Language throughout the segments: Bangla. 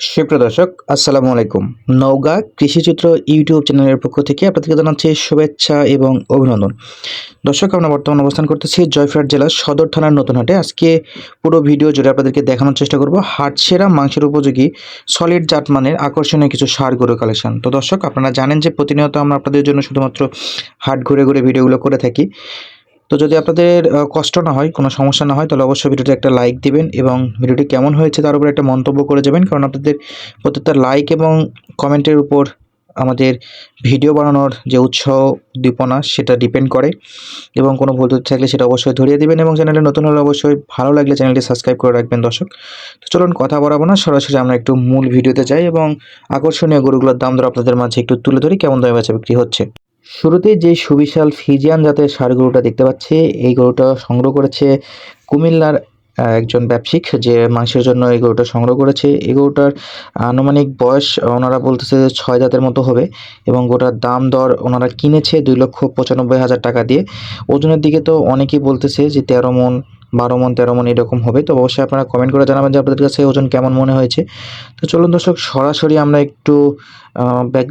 সুপ্রিয় দর্শক, আসসালামু আলাইকুম। নওগাঁ কৃষিচিত্র ইউটিউব চ্যানেলের পক্ষ থেকে আপনাদেরকে জানাচ্ছি শুভেচ্ছা এবং অভিনন্দন। দর্শক, আমরা বর্তমানে অবস্থান করতেছি জয়ফ্রাট জেলার সদর থানার নতুন হাটে। আজকে পুরো ভিডিও জুড়ে আপনাদেরকে দেখানোর চেষ্টা করব হাট সেরা মাংসের উপযোগী সলিড জাতমানের আকর্ষণীয় কিছু সার গরু কালেকশন তো দর্শক, আপনারা জানেন যে প্রতিনিয়ত আমরা আপনাদের জন্য শুধুমাত্র হাট ঘুরে ঘুরে ভিডিওগুলো করে থাকি। তো যদি আপনাদের কষ্ট না হয়, কোনো সমস্যা না হয়, তাহলে অবশ্যই ভিডিওতে একটা লাইক দিবেন এবং ভিডিওটি কেমন হয়েছে তার উপর একটা মন্তব্য করে যাবেন। কারণ আপনাদের প্রত্যেকটা লাইক এবং কমেন্টের উপর আমাদের ভিডিও বানানোর যে উৎসাহ দীপনা সেটা ডিপেন্ড করে। এবং কোনো ভুল ত্রুটি থাকলে সেটা অবশ্যই ধরিয়ে দিবেন এবং চ্যানেলে নতুন হলে অবশ্যই ভালো লাগলে চ্যানেলটি সাবস্ক্রাইব করে রাখবেন, দর্শক। তো চলুন কথা বলাবো না, সরাসরি আমরা একটু মূল ভিডিওতে যাই এবং আকর্ষণীয় গরুগুলোর দাম দর আপনাদের মাঝে একটু তুলে ধরি, কেমন দামে বেচা বিক্রি হচ্ছে। শুরুতেই যে সুবিশাল ফিজিয়ান জাতের ষাঁড় গরুটা দেখতে পাচ্ছি, এই গরুটা সংগ্রহ করেছে কুমিল্লার একজন ব্যবসায়িক যে মাংসের জন্য এই গরুটা সংগ্রহ করেছে। এই গরুটার আনুমানিক বয়স ওনারা বলতেছে যে ছয় জাতের মতো হবে এবং গোটার দাম দর ওনারা কিনেছে দুই লক্ষ পঁচানব্বই হাজার টাকা দিয়ে। ওজনের দিকে তো অনেকেই বলতেছে যে তেরো মন বারো মন, তেরো মন এরকম হবে। তো অবশ্যই আপনারা কমেন্ট করে জানাবেন যে আপনাদের কাছে ওজন কেমন মনে হয়েছে। তো চলুন দর্শক, সরাসরি আমরা একটু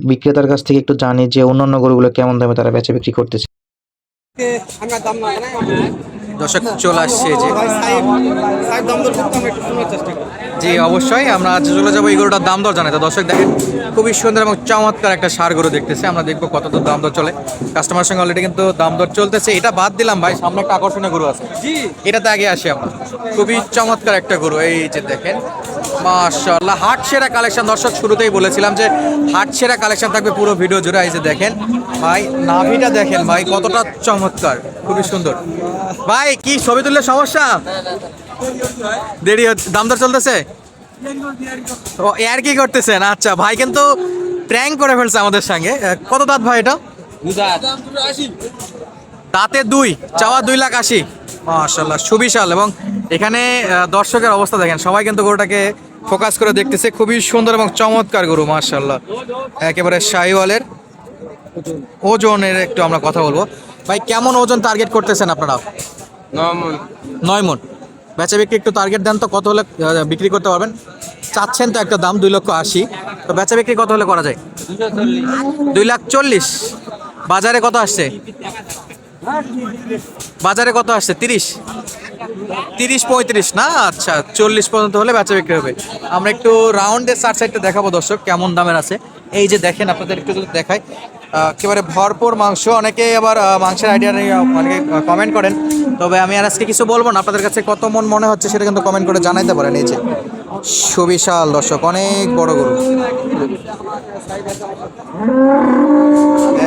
বিক্রেতার কাছ থেকে একটু জানি যে অন্যান্য গরুগুলো কেমন দামে তারা বেচা বিক্রি করতেছে। দর্শক চলে আসছে যে জি অবশ্যই আমরা আজ চলে যাব এই গরুটার দাম দর জানাই তো দর্শক দেখেন খুবই সুন্দর এবং চমৎকার একটা সার গরু দেখতেছে। আমরা দেখব কত দূর দাম দর চলে। কাস্টমার সঙ্গে অলরেডি কিন্তু দাম দর চলতেছে। এটা বাদ দিলাম ভাই সামনে একটা আকর্ষণীয় গরু আছে। জি। এটাতে আগে আসি আমরা। খুবই চমৎকার একটা গরু এই যে দেখেন। মাশাআল্লাহ হাট সেরা কালেকশন। দর্শক শুরুতেই বলেছিলাম যে হাট সেরা কালেকশন থাকবে পুরো ভিডিও জুড়ে। এই যে দেখেন ভাই নাভিটা দেখেন ভাই কতটা চমৎকার খুবই সুন্দর। ভাই, কি ছবি তুললে সমস্যা? দেরি হচ্ছে দাম দর চলতেছে? ও এর কি করতেছেন আচ্ছা ভাই কিন্তু প্র্যাঙ্ক করে ফেলছে আমাদের সঙ্গে। কত দাঁত ভাই এটা? তাতে দুই, চাওয়া দুই লাখ আশি। মাশাল্লাহ সুবিশাল। এবং এখানে দর্শকের অবস্থা দেখেন, সবাই কিন্তু গরুটাকে ফোকাস করে দেখতেছে। খুবই সুন্দর এবং চমৎকার গরু মাশাল্লাহ একেবারে শাহিওয়ালের ওজনের একটু আমরা কথা বলব। ভাই কেমন ওজন টার্গেট করতেছেন আপনারা? নয় মন। বেচা বিক্রি একটু টার্গেট দেন তো কত হলে বিক্রি করতে পারবেন? চাচ্ছেন তো একটা দাম দুই লক্ষ আশি। তো বেচা বিক্রি কত হলে করা যায়? দুই লাখ চল্লিশ। বাজারে কত আসছে? বাজারে কত আসছে? তিরিশ। তিরিশ পঁয়ত্রিশ না? আচ্ছা চল্লিশ পর্যন্ত হলে বেচা বিক্রি হবে। আমরা একটু রাউন্ডের চার সাইডটা দেখাবো দর্শক কেমন দামের আছে। এই যে দেখেন, আপনাদের একটু যদি দেখাই একেবারে ভরপুর মাংস। অনেকে আবার মাংসের আইডিয়া নিয়ে অনেকে কমেন্ট করেন। তবে আমি আর আজকে কিছু বলব না। আপনাদের কাছে কত মন মনে হচ্ছে সেটা কিন্তু কমেন্ট করে জানাইতে পারেন। এই যে, সুবিশাল দর্শক, অনেক বড় গরু।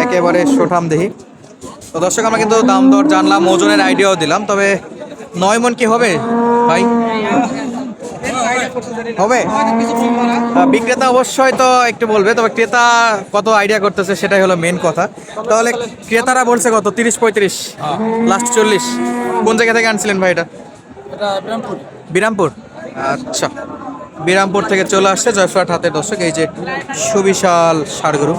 একেবারে সোঠাম দেহি তো দর্শক, আমরা কিন্তু দাম দর জানলাম, ওজনের আইডিয়াও দিলাম। তবে নয় মন কি হবে, ভাই? হবে। বিক্রেতা অবশ্যই তো একটু বলবে। তবে ক্রেতা কত আইডিয়া করতেছে সেটাই হলো মেন কথা। তাহলে ক্রেতারা বলছে কত? তিরিশ পঁয়ত্রিশ লাস্ট চল্লিশ। কোন জায়গা থেকে আনছিলেন ভাই এটা? বিরামপুর। আচ্ছা। বিরামপুর থেকে চলে আসছে জয়ফ্রাট হাতের দর্শক এই যে সুবিশাল ষাড়গরু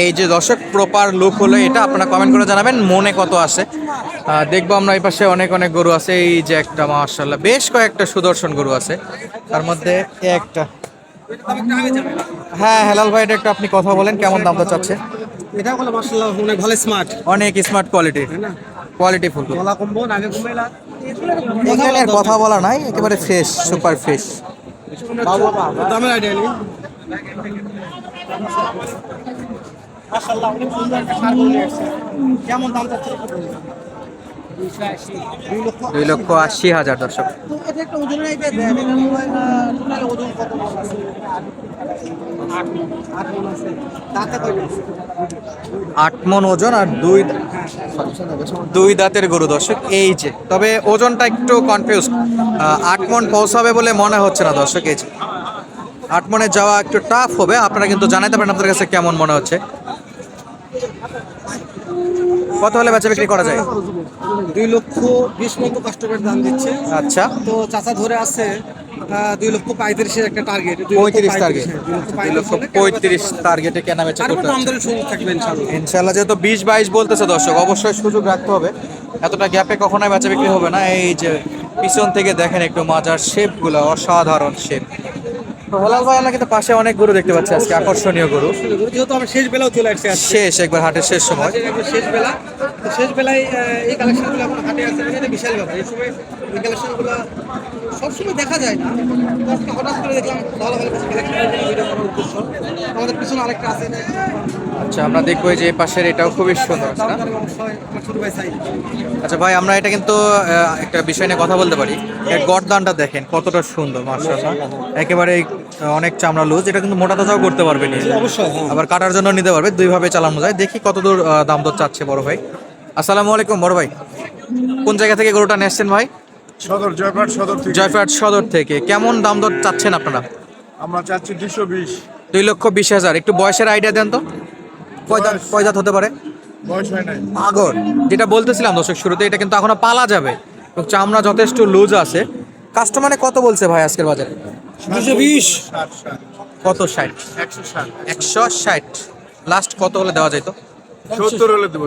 এই যে দর্শক প্রপার লুক হলো এটা আপনারা কমেন্ট করে জানাবেন মনে কত আসে দেখব আমরা এই পাশে অনেক অনেক গরু আছে এই যে একটা মার্শাল্লাহ বেশ কয়েকটা সুদর্শন গরু আছে। তার মধ্যে একটা হ্যাঁ হেলাল ভাই এটা একটু আপনি কথা বলেন কেমন দামটা চাচ্ছে? এটা বলে মাশাআল্লাহ অনেক ভালো স্মার্ট অনেক স্মার্ট কোয়ালিটি কোয়ালিটি ফুল গলা কম্বো নাগে কম্বো এলা এখানে কথা বলা নাই একেবারে ফ্রেশ সুপার ফ্রেশ দামের আইডিয়া নেই। মাশাআল্লাহ অনেক সুন্দর একটা সার নিয়ে আসছে। কেমন দাম চাচ্ছে দুই লক্ষ আশি হাজার দর্শক। আট মন ওজন আর দুই দুই দাঁতের গরু দর্শক এই যে। তবে ওজনটা একটু কনফিউজ আট মন পৌঁছাবে বলে মনে হচ্ছে না দর্শক এই যে। আট মনে যাওয়া একটু টাফ হবে। আপনারা কিন্তু জানাতে পারেন আপনাদের কাছে কেমন মনে হচ্ছে। কত হলে বেচা বিক্রি করা যায়? দুই লক্ষ বিশ মতো কাস্টমার দাম দিচ্ছে। আচ্ছা। তো চাচা ধরে আছে দুই লক্ষ পঁয়ত্রিশের একটা টার্গেট পঁয়ত্রিশ টার্গেট দুই লক্ষ পঁয়ত্রিশ টার্গেটে কেনা বেচা করতে থাকবে ইনশাল্লাহ ইনশাল্লাহ যেহেতু বিশ বাইশ বলতেছে দর্শক অবশ্যই সুযোগ রাখতে হবে। এতটা গ্যাপে কখনোই বেচা বিক্রি হবে না। এই যে পিছন থেকে দেখেন একটু মাজার শেপগুলো অসাধারণ শেপ হেলাল ভাই আমরা কিন্তু পাশে অনেক গরু দেখতে পাচ্ছি আজকে আকর্ষণীয় গরু। যেহেতু আমরা শেষ বেলাও চলে আসছি শেষ একবার হাটের শেষ সময়। শেষ বেলা। তো শেষ বেলায় এই কালেকশনগুলো এখন হাটে মানে বিশাল ব্যাপার। এই সময় এই কালেকশনগুলো সবসময় দেখা যায় না। আজকে হঠাৎ করে দেখলাম ভালো ভালো কিছু কালেকশন উদ্দেশ্য। আমাদের পিছনে আরেকটা আছে। আচ্ছা আমরা দেখব যে পাশের এটাও খুবই সুন্দর আচ্ছা ভাই আমরা এটা কিন্তু একটা বিষয় নিয়ে কথা বলতে পারি। এর গরদানটা দেখেন কতটা সুন্দর মার্শাল্লাহ একেবারে অনেক চামড়া লুজ এটা কিন্তু মোটা তাজাও করতে পারবে অবশ্যই হ্যাঁ। আবার কাটার জন্য নিতে পারবে দুইভাবে চালানো যায়। দেখি কতদূর দাম দর চাচ্ছে বড় ভাই। আসসালামু আলাইকুম বড় ভাই। কোন জায়গা থেকে গরুটা নিয়ে ভাই? সদর জয়পাট সদর থেকে। জয়ফ্রাট সদর থেকে। কেমন দাম দর চাচ্ছেন আপনারা? আমরা চাচ্ছি দুশো বিশ। দুই লক্ষ বিশ হাজার। একটু বয়সের আইডিয়া দেন তো। কয় দাঁত হতে পারে? বয়স হয় নাই। আগর যেটা বলতেছিলাম দর্শক শুরুতে এটা কিন্তু এখনও পালা যাবে। এবং চামড়া যথেষ্ট লুজ আছে। কাস্টমারে কত বলছে ভাই আজকের বাজারে? দুশো বিশ। কত ষাট? একশো ষাট। একশো ষাট। লাস্ট কত হলে দেওয়া যেত সত্তর হলে দেবো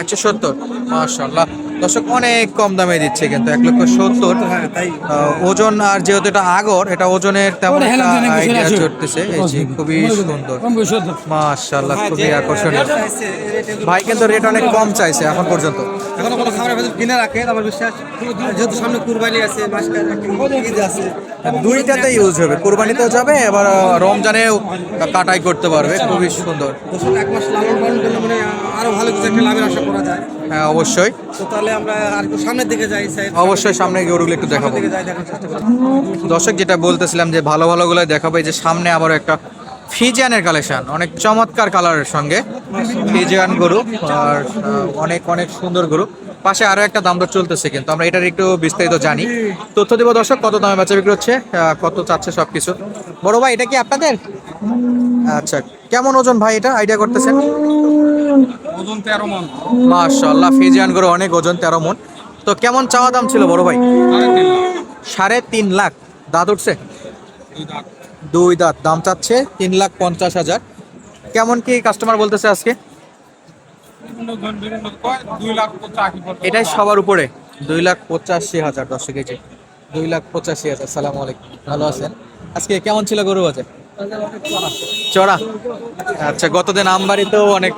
একশো সত্তর? মাশাল্লাহ দর্শক অনেক কম দামে দিচ্ছে কিন্তু এক লক্ষ সত্তর। হ্যাঁ ওজন আর যেহেতু এটা আগর এটা ওজনের তেমন একটা আইডিয়া চড়তেছে। এই যে খুবই সুন্দর। মাশাল্লাহ খুবই আকর্ষণীয়। ভাই কিন্তু রেট অনেক কম চাইছে এখন পর্যন্ত। এখনও কোনো খাবারের ভেতর কিনে রাখে আমার বিশ্বাস যেহেতু সামনে কুরবানি আছে আছে দুইটাতে ইউজ হবে। কোরবানিতেও যাবে এবার রমজানেও কাটাই করতে পারবে। খুবই সুন্দর। এক মাস লালন পালন করলে মানে আরও ভালো কিছু একটা লাভের আশা করা যায়। হ্যাঁ অবশ্যই। তো তাহলে আমরা আর সামনের দিকে যাই অবশ্যই সামনে গরুগুলো একটু দেখাবো। দর্শক যেটা বলতেছিলাম যে ভালো ভালো গুলো দেখাবো এই যে সামনে আবার একটা ফিজিয়ানের কালেকশন অনেক চমৎকার কালারের সঙ্গে। ফিজিয়ান গরু আর অনেক অনেক সুন্দর গরু। পাশে আরও একটা দাম দর চলতেছে কিন্তু আমরা এটার একটু বিস্তারিত জানি। তথ্য দেবো দর্শক কত দামে বেচা বিক্রি হচ্ছে কত চাচ্ছে সবকিছু। বড় ভাই এটা কি আপনাদের? আচ্ছা কেমন ওজন ভাই এটা? আইডিয়া করতেছেন? ওজন তেরো মন। মাশাল্লাহ ফিজিয়ান গরু অনেক ওজন তেরো মন। তো কেমন চাওয়া দাম ছিল বড় ভাই? সাড়ে তিন লাখ। দাঁত উঠছে? দুই দাঁত। দাম চাচ্ছে তিন লাখ পঞ্চাশ হাজার। কেমন কি কাস্টমার বলতেছে আজকে? এটাই সবার উপরে। দুই লাখ পঁচাশি হাজার দশ কেজি দুই লাখ পঁচাশি হাজার সালাম আলাইকুম। ভালো আছেন? আজকে কেমন ছিল গরু বাজার? চড়া। আচ্ছা গতদিন আমবাড়িতেও অনেক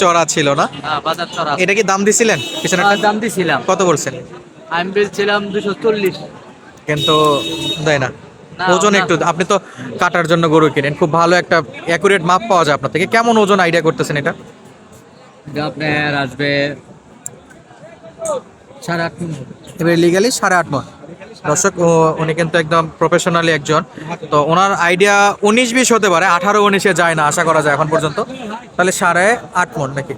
চড়া ছিল না? হ্যাঁ, বাজার চড়া। এটা কি দাম দিছিলেন পিছনে? আর দাম দিছিলাম। কত বলছেন? আমি বলছিলাম দুশো চল্লিশ। কিন্তু দেয় না। না, ওজন একটু আপনি তো কাটার জন্য গরু কিনেন। খুব ভালো একটা অ্যাকুরেট মাপ পাওয়া যায় আপনার থেকে। কেমন ওজন আইডিয়া করতেছেন এটা? আপনার আসবে সাড়ে আট মিনিট এবার লিগালি সাড়ে আট মন। দর্শক উনি কিন্তু একদম প্রফেশনালি একজন। তো ওনার আইডিয়া উনিশ বিশ হতে পারে আঠারো উনিশে যায় না আশা করা যায় এখন পর্যন্ত। তাহলে সাড়ে আট মন নাকি?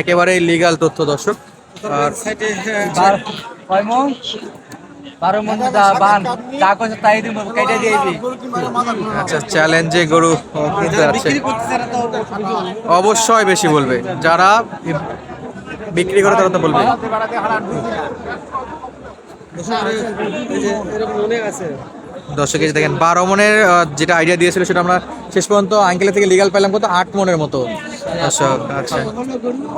একেবারে লিগাল তথ্য দর্শক। আর মন? বারো মন বান যা করছে তাই দিব কেটে দিয়েছি আচ্ছা চ্যালেঞ্জে গরু কিনতে অবশ্যই বেশি বলবে। যারা বিক্রি করে তারা তো বলবে। দর্শক এই দেখেন বারো মনের যেটা আইডিয়া দিয়েছিল সেটা আমরা শেষ পর্যন্ত আঙ্কেলের থেকে লিগাল পেলাম কত? আট মনের মতো। দর্শক আচ্ছা।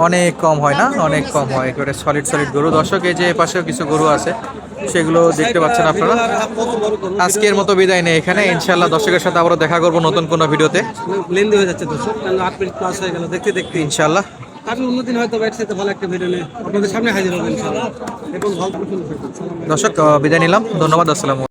অনেক কম হয় না? অনেক কম হয়। একেবারে সলিড সলিড গরু। দর্শক এই যে এ পাশেও কিছু গরু আছে। সেগুলো দেখতে পাচ্ছেন আপনারা। আজকের মতো বিদায় নেই এখানে। ইনশাল্লাহ দর্শকের সাথে আবারও দেখা করব নতুন কোনো ভিডিওতে। লেন্দি হয়ে যাচ্ছে দর্শক কারণ আট মিনিট প্লাস হয়ে গেল দেখতে দেখতে। ইনশাল্লাহ আমি অন্যদিন হয়তো ব্যাট সাথে ভালো একটা ভিডিও নিয়ে আপনাদের সামনে হাজির হবেন ইনশাআল্লাহ। এবং ভালো দর্শক আহ, বিদায় নিলাম। ধন্যবাদ আসসালাম